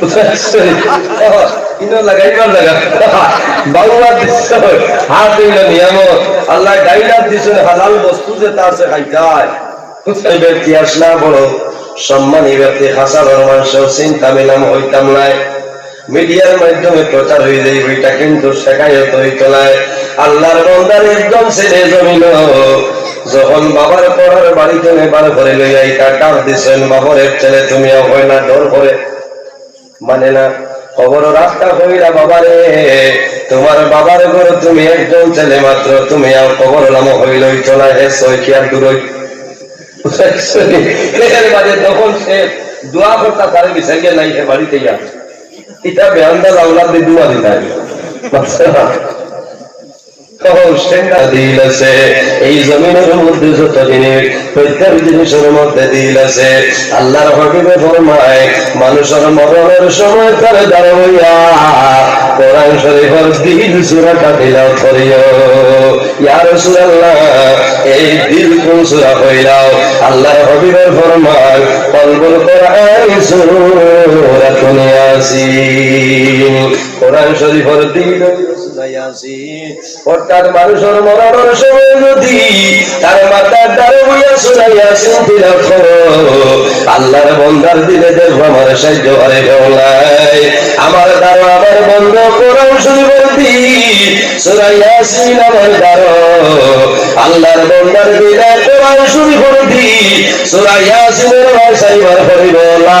মিডিয়ার মাধ্যমে প্রচার হয়ে যায়, ওইটা কিন্তু শেখায়ত হইত নাই। আল্লাহর বন্দার একদম ছেড়ে জমিল যখন বাবার পড়ার বাড়িতে নেবার ঘরে লইয়া তার ডাক দিছেন বাবরের ছেলে তুমি হয় না ডর করে। মানে না খবর রাস্তা কইরা বাবারে। তোমার বাবার ঘর তুমি একজন ছেলে মাত্র, তুমি আর খবর নাম হইল চলা হে সৈকি আর দূর বাজে তখন সে দোয়া করতা, তার বিষয় নাই হে বাড়িতে যা এটা বেয়ান্দা লাউলা দিয়ে দোয়া দিল এই দিল ফরমায়, মানুষের মরণের সময় তার দাঁড় কোরআন শরীফের দিল এই দিল কোন সূরা হইলাও হবিবের দিল আল্লাহর বন্দার দিলে দেখব আমার সাহায্য করে নাই। আমার দ্বারা আমার বন্ধ কোরআন শরীফের দি শুনাইয়াছেন আমার দ্বারা আল্লাহর বন্দার দিলে কোরআন শরীফের দি শুনাইয়াছেন ভাষাই বার করিব লা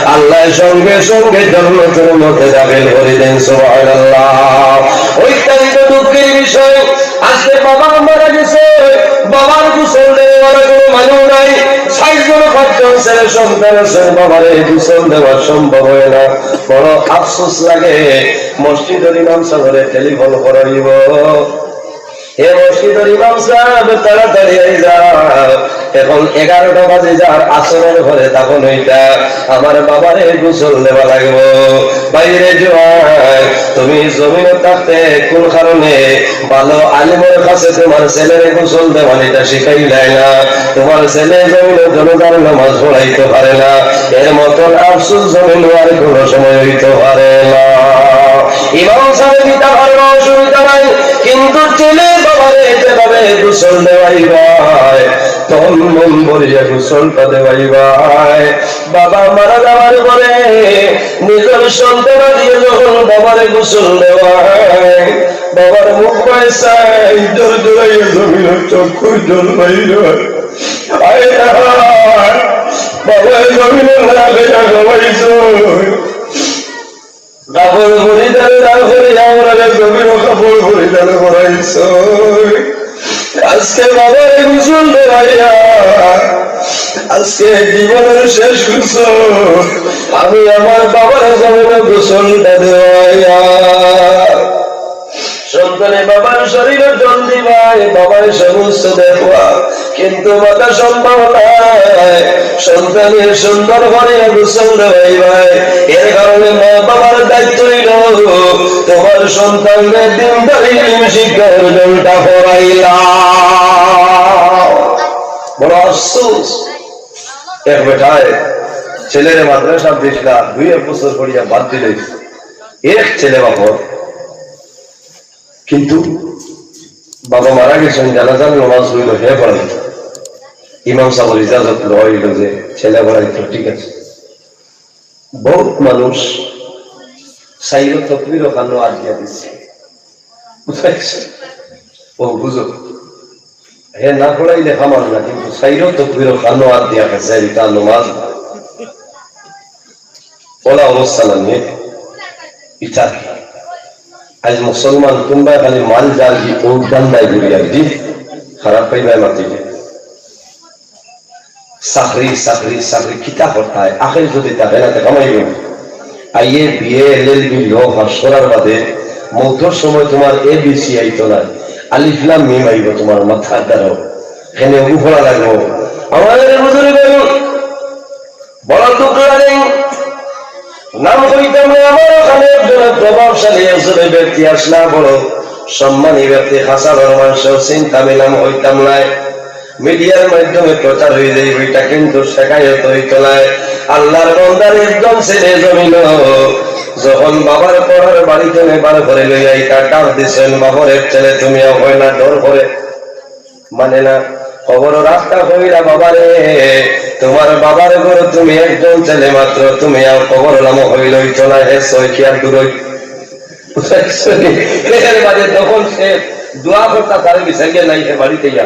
আল্লাহ সঙ্গে সঙ্গে জন্মতের মধ্যে যাবেন করে দেন অত্যন্ত দুঃখের বিষয়, আজকে বাবা মারা গেছে, বাবার গোসল দেওয়ার কোনো মানুষ নাই ষাট জন পাঁচজন ছেলে সন্তান আছে, বাবার এই দেওয়া সম্ভব হয় না। বড় আফসোস লাগে, মসজিদের ইমাম সাহেবের টেলিফোন করাইব হে মসজিদের ইমাম সাহেব, তাড়াতাড়ি আই যাও এখন এগারোটা বাজে যার আসরের ঘরে, তখন হইতা আমার বাবারে গোসল দেওয়া লাগবো। বাইরে জোয়ান তুমি জমিনে থাকতে কোন কারণে ভালো আলিমের কাছে তোমার ছেলের গোসল দেওয়া এটা শিখাইলাই না। তোমার ছেলে জমিনে জনতার নামাজ পড়াইতে পারে না। এর মতন আফসুস জমিন আর কোনো সময় হইতে পারে না। ইমাম সাহেব দিতে পারবে অসুবিধা নাই, কিন্তু ছেলে বাবারে গোসল দেওয়াই তখন মন ভরিয়া গোসলটা দেওয়াই বাবা মারা যাওয়ার পরে নিজের সন্তান দিয়ে যখন বাবারে গোসল দেওয়ায় বাবার মুখ পয়সায় জোর জোরাইয়া জমিন চক্ষুর জল বাইর বাবা জমিনে লাগে জমাইছ কাপড় পরিধানে না করে আমরা জমির কাপড় পরিধানে করাইছ। আজকে বাবার গুসল দেওয়াইয়া, আজকে জীবনের শেষ গুসল আমি আমার বাবার জমিনে গোসলটা দেওয়াইয়া। সন্তানে বাবার শরীরে জল দিবাই, বাবার সমস্ত দেখবা কিন্তু মাতা সম্ভব নয় সন্তানের সুন্দর ঘরে গোসল এর কারণে মা বাবার দায়িত্ব হইল তোমার সন্তানের দিন ধরে শিক্ষা অর্জনটা করাইলা বড় আফসোস? এক বেটায় ছেলের মাদ্রাসা দিসলা দুই এক বছর করিয়া বাদ দিলে। এক ছেলে বাপর। কিন্তু বাবা মারা গেছেন জানাজান নামাজ হইল, হে পড়াই ইমাম সাহেব ইজাজত লইল যে ছেলে পড়াই তো ঠিক আছে। বহুত মানুষ সাইর তকবির ওখানে আজ্ঞা দিচ্ছে ও বুঝো। হে না পড়াইলে খামার না, কিন্তু সাইরও তো ফিরো খানো আর দিয়া গেছে এটা নমাজ ওলা অবস্থা না নিয়ে ইচ্ছা আজ মুসলমান তোমরা খালি মাল জাল কি ওট ডান্ডায় ঘুরিয়া দি খারাপ পাইবাই মাতি চাকরি চাকরি চাকরি কিতা করতায় আখের যদি তাকে না কামাইব আইয়ে বিয়ে এল বি ল পাস করার বাদে। মৌতর সময় তোমার এ, বি সি আইতো না আলিফলাম মিম আইব তোমার মাথার দ্বারাও এখানে উফরা লাগবো। আমাদের বুঝুরি বেগুন বড় টুকরা নেই নাম করিতাম আমার ওখানে একজন প্রভাবশালী একজন ব্যক্তি আসলা বড় সম্মানী ব্যক্তি হাসান মানুষ চিন্তা মিলাম হইতাম নাই। মিডিয়ার মাধ্যমে প্রচার হয়ে যায়, ওইটা কিন্তু শেখায়ত নাই আল্লাহর বন্দার একদম ছেলে জমিল যখন বাবার পড়ার বাড়িতে নেবার ঘরে লইয়া এটা টান দিছেন বাবরের ছেলে, তুমি হয় না ডর করে মানে না, খবর রাস্তা হইরা বাবারে, তোমার বাবার ঘরে তুমি একজন ছেলে মাত্র, তুমি আর খবর নাম হইল চলা হে সৈকি আর দূর বাজে তখন সে দোয়া করতা তার বিচারিয়া নাই, সে বাড়িতে যা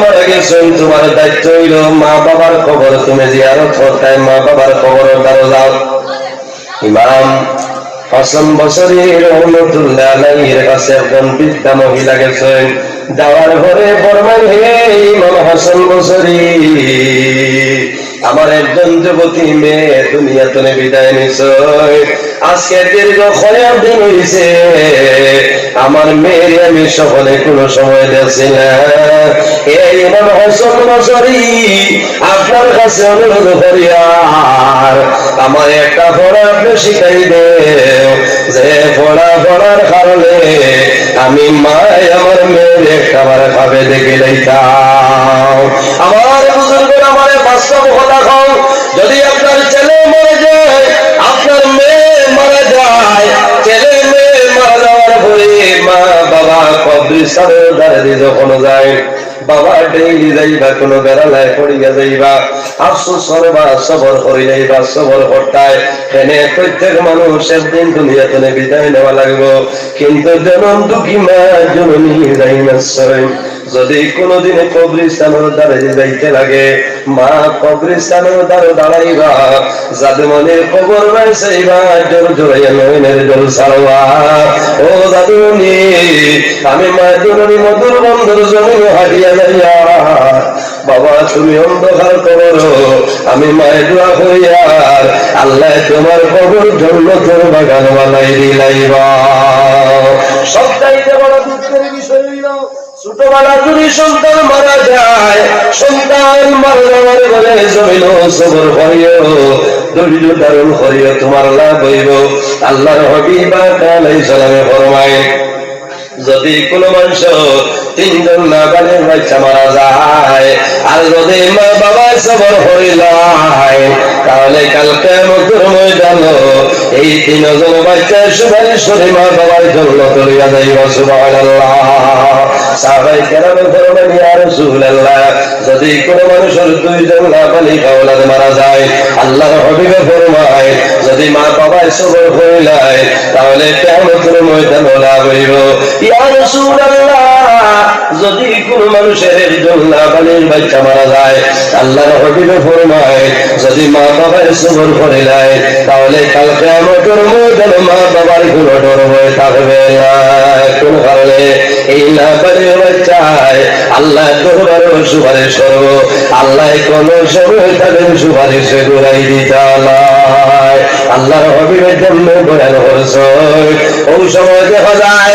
মরে গেছেন তোমার দায়িত্ব হইল। মা বাবার খবর তুমি জিয়ারত করতে মা বাবার খবর তারও যাও ইমাম হাসান বছরী রহমতুল্লাহ আলাইহির কাছে একজন বৃদ্ধা মহিলা গেছেন। যাওয়ার ঘরে ফরমান হে ইমাম হাসান বছরী আমার একজন যুবতী মেয়ে দুনিয়া তুমি বিদায় নিশ্চয়। আজকে দীর্ঘ খয়ার দিন হয়েছে আমার মেয়ের আমি সকলে কোনো সময় দেখছি না। এই ইমাম হাসান বছরী আপনার কাছে অনুরোধ করি আর আমার একটা পড়া আপনি শিখাই দে যে পড়া পড়ার কারণে আমি মায় আমার মেয়ের খাবার খাবে দেখে লইতাম আমার বুজুর্গ আমার কথা খাও যদি আপনার ছেলে মরে যায়, আপনার মেয়ে মারা যায়, ছেলে মেয়ে মারা যাওয়ার পরে মা বাবা দ্বারে যখন যায়, বাবা একদিন দুনিয়াতে বিদায় কিন্তু জনম দুঃখী মা, জননী যাই নিশ্চয় যদি কোনোদিনে কবরিস্তানের দ্বারে যাইতে লাগে, মা কবরিস্তানের দ্বারে দাঁড়াইবা যাদের মনে খবর নাই সেইবা জোর জোরাইয়া নয়নের জল সারবা ও দাদুনি আমি মা জননী মধুর বন্ধুর জমি হারিয়া যাইয়া, বাবা তুমি অন্ধকার করো, আমি মায়ের দোয়া করিয়ার আল্লাহ তোমার কবর জন্য তোর বাগান বানাই দিলাইবা। সবটাইতে বড় দুঃখের ছোটবেলা যদি সন্তান মারা যায়, সন্তান মারা যাওয়ার বলে জমিল সবর হরিও দরিদ্র দারুণ হরিও তোমার লাভ হইব। আল্লাহর হবি বা কালাই সালামে ফরমায় যদি কোনো মানুষ তিনজন না বানের বাচ্চা মারা যায়, আর যদি মা বাবা সবর হইল তাহলে কালকে মধুর ময়দান এই তিনজন বাচ্চা সুপারিশ মা বাবার জন্য তুলিয়া যাইব সুবহানাল্লাহ। যদি কোনো মানুষের দুইজন না বালি কাওলাদ মারা যায়, আল্লাহর হবিবে ফরমায়, যদি মা বাবা সবর হইলাই তাহলে কিয়ামতের ময়দান লাভ হইব। ইয়া রাসূলুল্লাহ যদি কোন মানুষের নাবালির বাচ্চা মারা যায়, আল্লাহর হবিবে ফরমায় যদি মা বাবার সবর করে নেয়, তাহলে কাল কিয়ামতের ময়দানে মা বাবার কোনো ডর হয়ে থাকবে। না কোন কারণে এই নাবালির বাচ্চায় আল্লাহ তোমার সুপারিশ করব আল্লাহ কোন সময় তাদের সুপারিশে ঘুরাই দিতে আল্লাহর হবিবের জন্য বয়ান করছ। ওই সময় দেখা যায়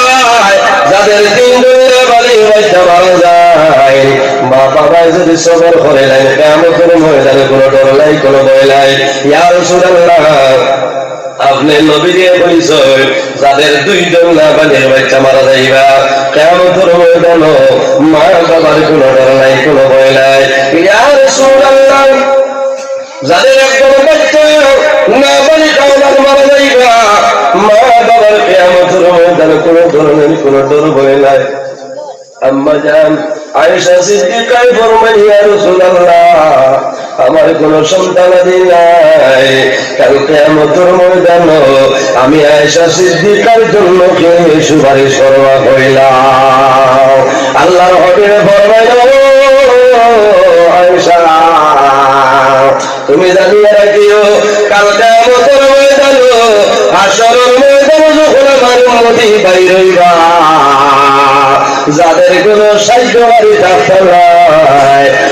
যাদের তিন দুনিয়া বালি মারা যায় কেমন আপনি যাদের দুইজন না বালির বাচ্চা মারা যাইবা কেমন তোর মা বাবার কোনো ডর নাই, কোনো ভয় নাই। ইয়া রাসূলুল্লাহ যাদের একজন না মারা যাইবা মা বাবার ময়দানে কোনো ধরনের, কোনো ডর নাই। আম্মা জান, আয়েশা ইয়া রাসূলুল্লাহ, আমার কোন সন্তান আদি নাই। কাল কিয়ামতের ময়দান আমি আয়েশা সিদ্দিকার জন্য কে সুপারিশ করবা কইলাম? আল্লাহর হবিবে ফরমাইল তুমি জানিয়ে রাখিও কাল কিয়ামতের ময়দান আসর ময়দান যখন আমার উম্মতি বাইর হইবা। যাদের কোন সাহায্য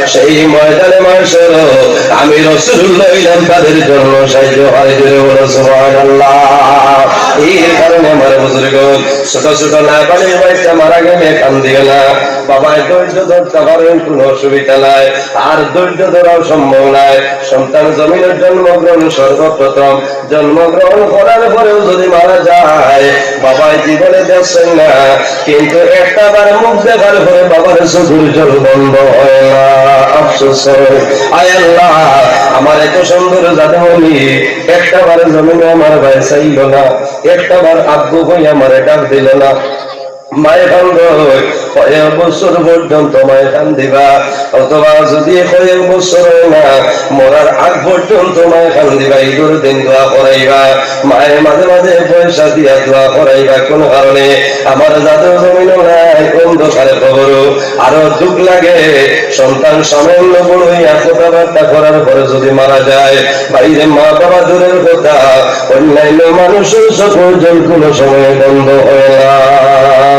সেই ময়দানে মানুষের আমি রসুল্লাহ তাদের জন্য সাহায্য হয় জুড়ে এই কারণে আমার ছোট ছোট না বাড়ির বাড়িটা মারা গেলে না। ধৈর্য ধরতে পারেন অসুবিধা নাই। আর ধৈর্য ধরাও সম্ভব নাই। সন্তান জমিনের জন্মগ্রহণ সর্বপ্রথম। জন্মগ্রহণ করার পরেও যদি মারা যায় বাবাই জীবনে দেখছেন না। কিন্তু একটা বার মুখ দেখার পরে বাবার চোখের জল বন্ধ হয় না। আফসোস আয় আল্লাহ, আমার এত সুন্দর জাদুমণি একটা বার জমিনে আমার ভাই চাইল না একটা বার আব্বু হয়ে আমার ডাক দিল না। মায়ে অথবা যদি কান কারণে। আমার জাতীয় জমিন নাই খবর আরও দুঃখ লাগে, সন্তান সামান্য বড় হইয়া কথাবার্তা করার পরে যদি মারা যায়, বাইরে মা বাবা দূরের কথা, অন্যান্য মানুষের সকল জন কোনো সময় বন্ধ হয় না।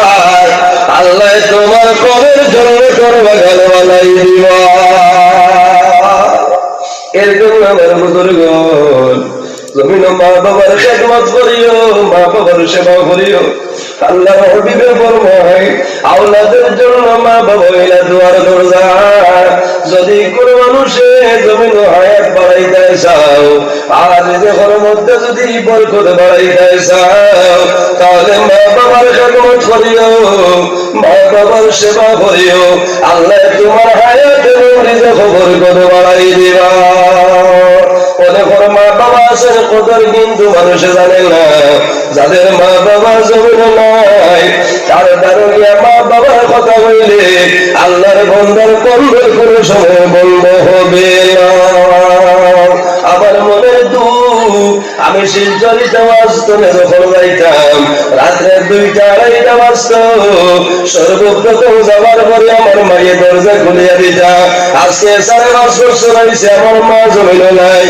আল্লাহ তোমার কবের জন্য করবা গেল বানাই দিবা। এর জন্য আমার বুজুর্গ জমিন মা বাবার খেদমত করিও, মা বাবার সেবা করিও। যদি কোন মানুষে জমিন হায়াত বাড়াইতে চাও, আর নিজের মধ্যে যদি বরকত বাড়াইতে চাও, তাহলে মা বাবার খেদমত করিও, মা বাবার সেবা করিও। আল্লাহ তোমার হায়াত নিজে খবর করে বাড়াই দিবা। অনেক মা বাবা আছে কদর কিন্তু মানুষে জানে না। যাদের মা বাবা জমিন নাই, তার দারুণিয়া মা বাবার কথা বললে আল্লাহর বন্ধার কন্দর কোনো সময় বন্ধ হবে না। আমি শিলচরিতে রাত্রে দুইটা, আড়াইটা বাজত। সর্বপ্রথম যাবার পরে আমার মায়ের দরজা খুলিয়া দিতা আজকে সাড়ে পাঁচ বছর হয়েছে আমার মা জমিল নাই।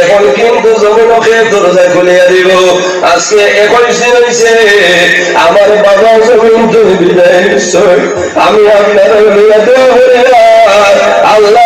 এখন কিন্তু আমার বাবা জমিন আমি আপনার আল্লাহ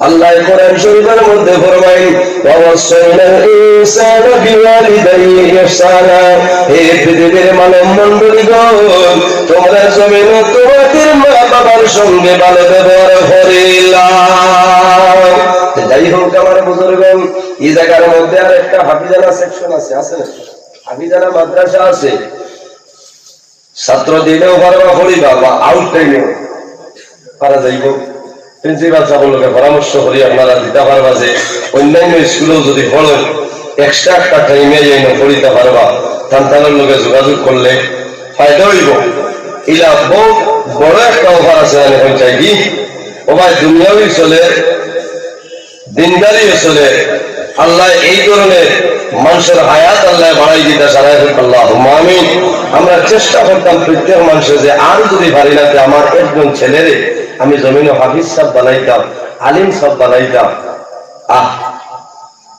আল্লাহ মধ্যে ফরমাই বাবার সঙ্গে ভালো ব্যবহার যাই হোক আমার এই জায়গার মধ্যে আর একটা হাফিজানা সেকশন আছে আছে না? হাফিজানা মাদ্রাসা আছে। ছাত্র দিলেও পারবা পড়িবা বা আউট টাইমেও পারা যাইব। প্রিন্সিপাল সাহেবের পরামর্শ করি, আপনারা দিতে পারবা যে অন্যান্য স্কুলেও যদি পড়েন এক্সট্রা একটা টাইমে যাই পড়িতে পারবা। সন্তানের লোকে যোগাযোগ করলে ফায়দা হইব। ইলা বহু বড় একটা অফার আছে আমি এখন চাই কি ও ভাই দুনিয়াও চলে, দিনদারিও চলে আল্লাহ এই ধরনের মানুষের হায়াত আল্লাহ বাড়াই দিতে সারাই আল্লাহ আমিন আমরা চেষ্টা করতাম প্রত্যেক মানুষের যে আর যদি পারি না আমার একজন ছেলেরে আমি জমিনে হাফিজ সাহ বানাইতাম, আলিম সাহ বানাইতাম আহ,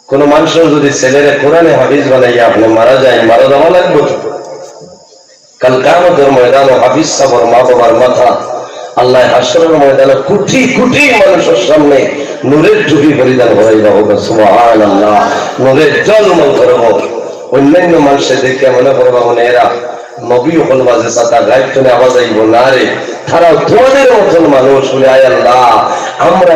কোন মানুষের যদি ছেলেরে কোরআনে হাফিজ বানাইয়া আপনি মারা যায়, মারা যাওয়া লাগবে। কাল কামতের ময়দান হাফিজ সাহর মা বাবার মাথা আল্লাহ হাসরের ময়দানে কোটি মানুষের সামনে নূরের টুপি পরিধান করাইবা হোক সুবহান আল্লাহ নূরের জল মন করব। অন্যান্য মানুষের দেখে মনে করব মনে এরা নবী আওয়াজ আইব, না রে আয় আল্লাহ। আমরা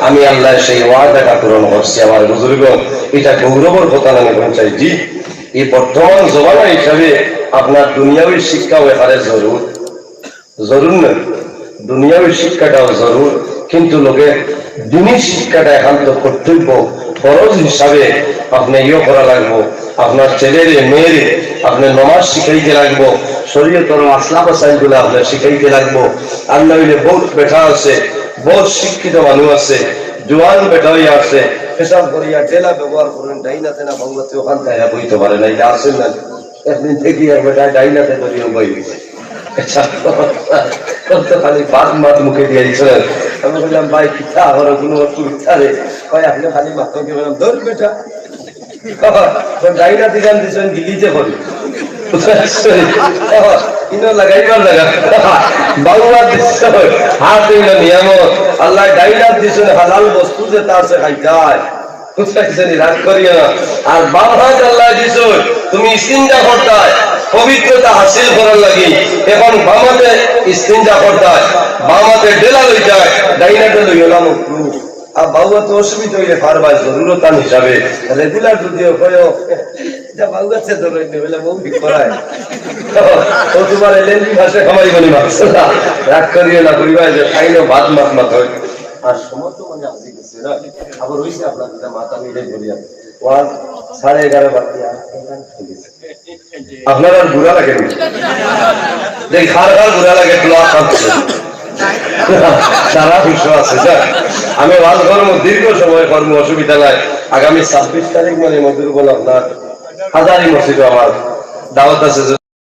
আমি আল্লাহ সেই ওয়াদাটা পূরণ করছি আমার বুজুর্গ। এটা গৌরবের কথা আমি পৌঁছাই জি, এই বর্তমান জমানা হিসাবে আপনার দুনিয়াবী শিক্ষাও এখানে জরুর। জরুর না। দুনিয়াবী শিক্ষাটাও জরুর। কিন্তু লোকে দিনী শিক্ষাটা একান্ত কর্তব্য। ফরজ হিসাবে আপনি ইয়ে করা লাগবো, আপনার ছেলেরে, মেয়েরে আপনি নমাজ শিখাইতে লাগবো, শরীয়তর আসলা বাসাই গুলো আপনার শিখাইতে লাগবো। আর নইলে বহুত বেঠা আছে, বহুত শিক্ষিত মানুষ আছে, জোয়ান বেটা হইয়া আছে, পেশাব করিয়া টেলা ব্যবহার করেন ডাইনাতে না বাংলাতে ওখান থেকে বইতে পারে না এটা আসেন না? একদিন থেকে আর বেটা ডাইনাতে ধরিয়ে বই কত খালি বাদ মাত মুখে দিয়ে দিয়েছিলেন আমি বললাম, ভাই, পিঠা আমার কোনো অসুবিধা রে। ভাই আপনি খালি মাথা দিয়ে বললাম, ধর বেটা। আর হাত আল্লাহ তুমি ইস্তিনজা করতায় পবিত্রতা হাসিল করার লাগি এখন বামাতে ইস্তিনজা করতায়, বামাতে ডেলা লই যায় ডাইনাতে লইও না মুক্রু আর বাউয়া তো অসুবিধা হইলে পারবা, জরুরতান হিসাবে। রেগুলার যদিও কয় যা বাউয়া সে তো বলে বউ ঠিক করায়। ও তোমার এলেন ভাষা খামাই বলি মাসলা রাগ করিও না, করিবা যে খাইলো ভাত মাত মাত হয়। আর মানে গেছে আবার আপনার বলিয়া সাড়ে এগারো আপনার আর বুড়া লাগে দেখি খার খার বুড়া লাগে ব্লক আছে আমি ওয়াজ কর্ম দীর্ঘ সময় কর্ম অসুবিধা নাই। আগামী ছাব্বিশ তারিখ মানে মধুর বল আপনার হাজারি মসজিদ আমার দাওয়াত আছে